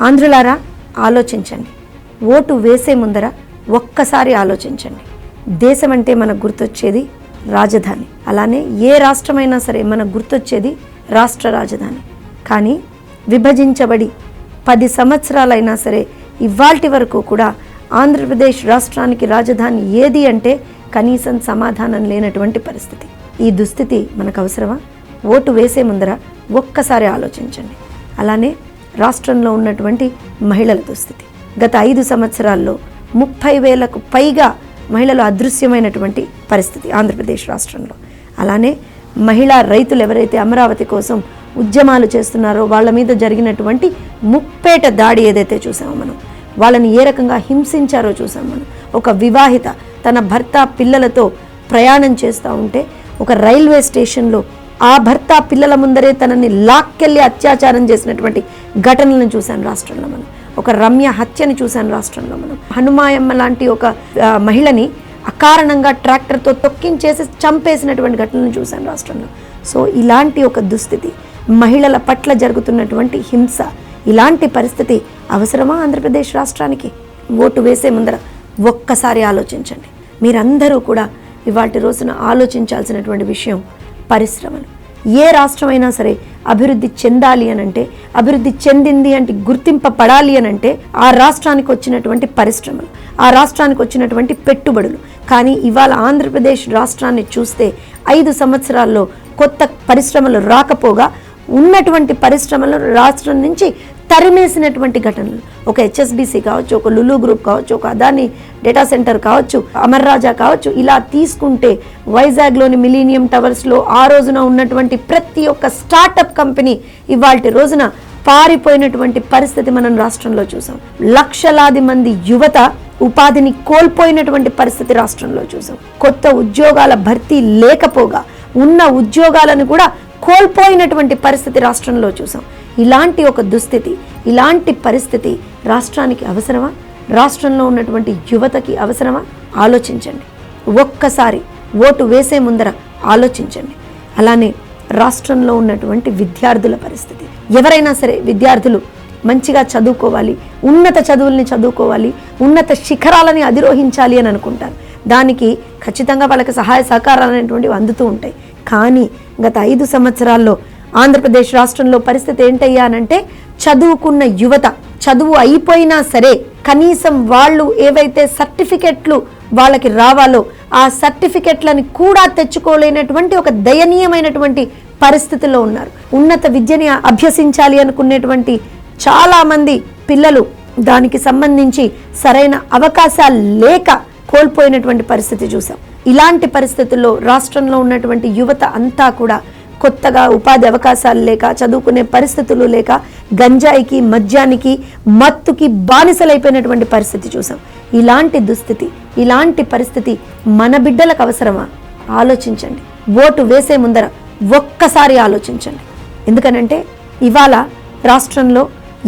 ఆంధ్రులారా ఆలోచించండి. ఓటు వేసే ముందర ఒక్కసారి ఆలోచించండి. దేశం అంటే మనకు గుర్తొచ్చేది రాజధాని. అలానే ఏ రాష్ట్రమైనా సరే మనకు గుర్తొచ్చేది రాష్ట్ర రాజధాని. కానీ విభజించబడి పది సంవత్సరాలైనా సరే ఇవాల్టి వరకు కూడా ఆంధ్రప్రదేశ్ రాష్ట్రానికి రాజధాని ఏది అంటే కనీసం సమాధానం లేనటువంటి పరిస్థితి. ఈ దుస్థితి మనకు అవసరమా? ఓటు వేసే ముందర ఒక్కసారి ఆలోచించండి. అలానే రాష్ట్రంలో ఉన్నటువంటి మహిళల దుస్థితి. గత ఐదు సంవత్సరాల్లో ముప్పై వేలకు పైగా మహిళలు అదృశ్యమైనటువంటి పరిస్థితి ఆంధ్రప్రదేశ్ రాష్ట్రంలో. అలానే మహిళా రైతులు ఎవరైతే అమరావతి కోసం ఉద్యమాలు చేస్తున్నారో వాళ్ళ మీద జరిగినటువంటి ముప్పేట దాడి ఏదైతే చూసామో మనం వాళ్ళని ఏ రకంగా హింసించారో చూసాం మనం. ఒక వివాహిత తన భర్త పిల్లలతో ప్రయాణం చేస్తూ ఉంటే ఒక రైల్వే స్టేషన్లో ఆ భర్త పిల్లల ముందరే తనని లాక్కెళ్ళి అత్యాచారం చేసినటువంటి ఘటనలను చూశాను రాష్ట్రంలో మనం. ఒక రమ్య హత్యని చూశాను రాష్ట్రంలో మనం. హనుమాయమ్మ లాంటి ఒక మహిళని అకారణంగా ట్రాక్టర్తో తొక్కించేసి చంపేసినటువంటి ఘటనలను చూశాను రాష్ట్రంలో. సో ఇలాంటి ఒక దుస్థితి మహిళల పట్ల జరుగుతున్నటువంటి హింస ఇలాంటి పరిస్థితి అవసరమా ఆంధ్రప్రదేశ్ రాష్ట్రానికి? ఓటు వేసే ముందర ఒక్కసారి ఆలోచించండి. మీరందరూ కూడా ఇవాటి రోజున ఆలోచించాల్సినటువంటి విషయం పరిశ్రమలు. ఏ రాష్ట్రమైనా సరే అభివృద్ధి చెందాలి అని అంటే అభివృద్ధి చెందింది అంటే గుర్తింపబడాలి అని అంటే ఆ రాష్ట్రానికి వచ్చినటువంటి పరిశ్రమలు ఆ రాష్ట్రానికి వచ్చినటువంటి పెట్టుబడులు. కానీ ఇవాళ ఆంధ్రప్రదేశ్ రాష్ట్రాన్ని చూస్తే ఐదు సంవత్సరాల్లో కొత్త పరిశ్రమలు రాకపోగా ఉన్నటువంటి పరిశ్రమలు రాష్ట్రం నుంచి తరిమేసినటువంటి ఘటనలు. ఒక హెచ్ఎస్బిసి కావచ్చు ఒక లులు గ్రూప్ కావచ్చు ఒక అదాని డేటా సెంటర్ కావచ్చు అమర్ రాజా కావచ్చు ఇలా తీసుకుంటే వైజాగ్లోని మిలీనియం టవర్స్లో ఆ రోజున ఉన్నటువంటి ప్రతి ఒక్క స్టార్టప్ కంపెనీ ఇవాళ రోజున పారిపోయినటువంటి పరిస్థితి మనం రాష్ట్రంలో చూసాం. లక్షలాది మంది యువత ఉపాధిని కోల్పోయినటువంటి పరిస్థితి రాష్ట్రంలో చూసాం. కొత్త ఉద్యోగాల భర్తీ లేకపోగా ఉన్న ఉద్యోగాలను కూడా కోల్పోయినటువంటి పరిస్థితి రాష్ట్రంలో చూసాం. ఇలాంటి ఒక దుస్థితి ఇలాంటి పరిస్థితి రాష్ట్రానికి అవసరమా? రాష్ట్రంలో ఉన్నటువంటి యువతకి అవసరమా? ఆలోచించండి. ఒక్కసారి ఓటు వేసే ముందర ఆలోచించండి. అలానే రాష్ట్రంలో ఉన్నటువంటి విద్యార్థుల పరిస్థితి. ఎవరైనా సరే విద్యార్థులు మంచిగా చదువుకోవాలి ఉన్నత చదువుల్ని చదువుకోవాలి ఉన్నత శిఖరాలని అధిరోహించాలి అని అనుకుంటారు. దానికి ఖచ్చితంగా వాళ్ళకి సహాయ సహకారాలు అనేటువంటివి అందుతూ ఉంటాయి. కానీ గత ఐదు సంవత్సరాల్లో ఆంధ్రప్రదేశ్ రాష్ట్రంలో పరిస్థితి ఏంటయ్యానంటే చదువుకున్న యువత చదువు అయిపోయినా సరే కనీసం వాళ్ళు ఏవైతే సర్టిఫికెట్లు వాళ్ళకి రావాలో ఆ సర్టిఫికెట్లని కూడా తెచ్చుకోలేనటువంటి ఒక దయనీయమైనటువంటి పరిస్థితిలో ఉన్నారు. ఉన్నత విద్యని అభ్యసించాలి అనుకునేటువంటి చాలామంది పిల్లలు దానికి సంబంధించి సరైన అవకాశాలు లేక కోల్పోయినటువంటి పరిస్థితి చూసాం ఇలాంటి పరిస్థితుల్లో రాష్ట్రంలో ఉన్నటువంటి యువత అంతా కూడా కొత్తగా ఉపాధి అవకాశాలు లేక చదువుకునే పరిస్థితులు లేక గంజాయికి మద్యానికి మత్తుకి బానిసలైపోయినటువంటి పరిస్థితి చూసాం. ఇలాంటి దుస్థితి ఇలాంటి పరిస్థితి మన బిడ్డలకు అవసరమా? ఆలోచించండి. ఓటు వేసే ముందర ఒక్కసారి ఆలోచించండి. ఎందుకనంటే ఇవాళ రాష్ట్రంలో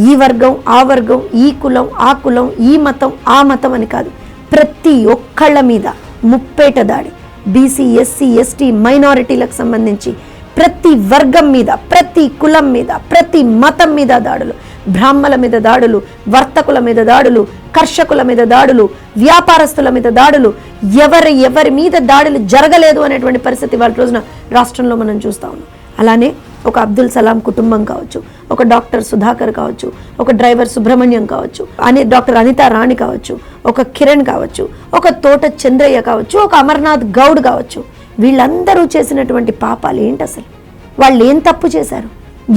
ఈ వర్గం ఆ వర్గం ఈ కులం ఆ కులం ఈ మతం ఆ మతం అని కాదు. ప్రతి ఒక్కళ్ళ మీద ముప్పేట దాడి. బీసీ ఎస్సీ ఎస్టీ మైనారిటీలకు సంబంధించి ప్రతి వర్గం మీద ప్రతి కులం మీద ప్రతి మతం మీద దాడులు. బ్రాహ్మల మీద దాడులు వర్తకుల మీద దాడులు కర్షకుల మీద దాడులు వ్యాపారస్తుల మీద దాడులు. ఎవరి ఎవరి మీద దాడులు జరగలేదు అనేటువంటి పరిస్థితి వాళ్ళ రోజున రాష్ట్రంలో మనం చూస్తా ఉన్నాం. అలానే ఒక అబ్దుల్ సలాం కుటుంబం కావచ్చు ఒక డాక్టర్ సుధాకర్ కావచ్చు ఒక డ్రైవర్ సుబ్రహ్మణ్యం కావచ్చు అని డాక్టర్ అనితా రాణి కావచ్చు ఒక కిరణ్ కావచ్చు ఒక తోట చంద్రయ్య కావచ్చు ఒక అమర్నాథ్ గౌడ్ కావచ్చు. వీళ్ళందరూ చేసినటువంటి పాపాలు ఏంటి అసలు? వాళ్ళు ఏం తప్పు చేశారు?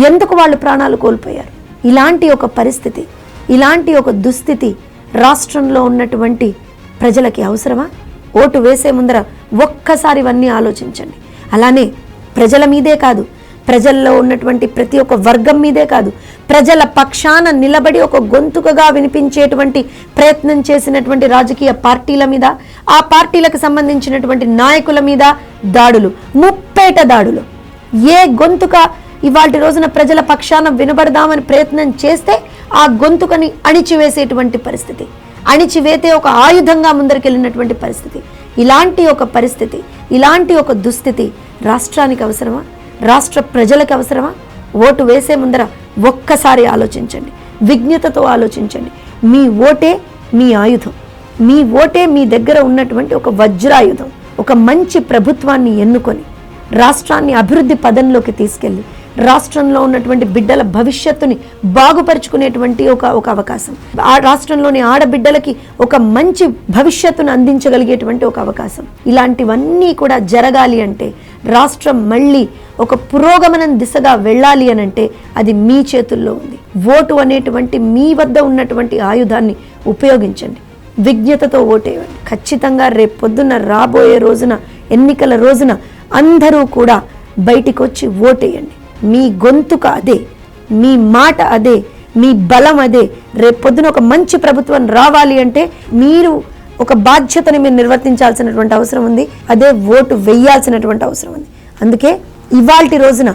ఎందుకు వాళ్ళు ప్రాణాలు కోల్పోయారు? ఇలాంటి ఒక పరిస్థితి ఇలాంటి ఒక దుస్థితి రాష్ట్రంలో ఉన్నటువంటి ప్రజలకి అవసరమా? ఓటు వేసే ముందర ఒక్కసారి ఇవన్నీ ఆలోచించండి. అలానే ప్రజల మీదే కాదు ప్రజల్లో ఉన్నటువంటి ప్రతి ఒక్క వర్గం మీదే కాదు ప్రజల పక్షాన నిలబడి ఒక గొంతుకగా వినిపించేటువంటి ప్రయత్నం చేసినటువంటి రాజకీయ పార్టీల మీద ఆ పార్టీలకు సంబంధించినటువంటి నాయకుల మీద దాడులు ముప్పేట దాడులు. ఏ గొంతుక ఇవాటి రోజున ప్రజల పక్షాన వినబడదామని ప్రయత్నం చేస్తే ఆ గొంతుకని అణిచివేసేటువంటి పరిస్థితి. అణిచివేతే ఒక ఆయుధంగా ముందరికెళ్ళినటువంటి పరిస్థితి. ఇలాంటి ఒక పరిస్థితి ఇలాంటి ఒక దుస్థితి రాష్ట్రానికి అవసరమా? రాష్ట్ర ప్రజలకు అవసరమా? ఓటు వేసే ముందర ఒక్కసారి ఆలోచించండి. విజ్ఞతతో ఆలోచించండి. మీ ఓటే మీ ఆయుధం. మీ ఓటే మీ దగ్గర ఉన్నటువంటి ఒక వజ్రాయుధం. ఒక మంచి ప్రభుత్వాన్ని ఎన్నుకొని రాష్ట్రాన్ని అభివృద్ధి పదంలోకి తీసుకెళ్ళి రాష్ట్రంలో ఉన్నటువంటి బిడ్డల భవిష్యత్తుని బాగుపరుచుకునేటువంటి ఒక ఒక అవకాశం. ఆ రాష్ట్రంలోని ఆడబిడ్డలకి ఒక మంచి భవిష్యత్తును అందించగలిగేటువంటి ఒక అవకాశం. ఇలాంటివన్నీ కూడా జరగాలి అంటే రాష్ట్రం మళ్ళీ ఒక పురోగమనం దిశగా వెళ్ళాలి అని అంటే అది మీ చేతుల్లో ఉంది. ఓటు అనేటువంటి మీ వద్ద ఉన్నటువంటి ఆయుధాన్ని ఉపయోగించండి. విజ్ఞతతో ఓటేయండి. ఖచ్చితంగా రేపు పొద్దున్న రాబోయే రోజున ఎన్నికల రోజున అందరూ కూడా బయటికి వచ్చి ఓటేయండి. మీ గొంతుక అదే మీ మాట అదే మీ బలం అదే. రేపు పొద్దున ఒక మంచి ప్రభుత్వం రావాలి అంటే మీరు ఒక బాధ్యతని మీరు నిర్వర్తించాల్సినటువంటి అవసరం ఉంది. అదే ఓటు వేయాల్సినటువంటి అవసరం ఉంది. అందుకే ఇవాల్టి రోజున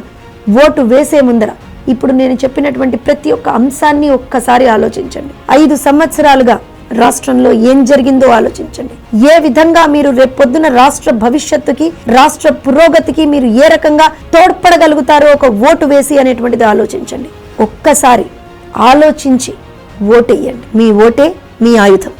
ఓటు వేసే ముందర ఇప్పుడు నేను చెప్పినటువంటి ప్రతి ఒక్క అంశాన్ని ఒక్కసారి ఆలోచించండి. ఐదు సంవత్సరాలుగా రాష్ట్రంలో ఏం జరిగిందో ఆలోచించండి. ఏ విధంగా మీరు రేపొద్దున రాష్ట్ర భవిష్యత్తుకి రాష్ట్ర పురోగతికి మీరు ఏ రకంగా తోడ్పడగలుగుతారో ఒక ఓటు వేసి అనేటువంటిది ఆలోచించండి. ఒక్కసారి ఆలోచించి ఓటేయండి. మీ ఓటే మీ ఆయుధం.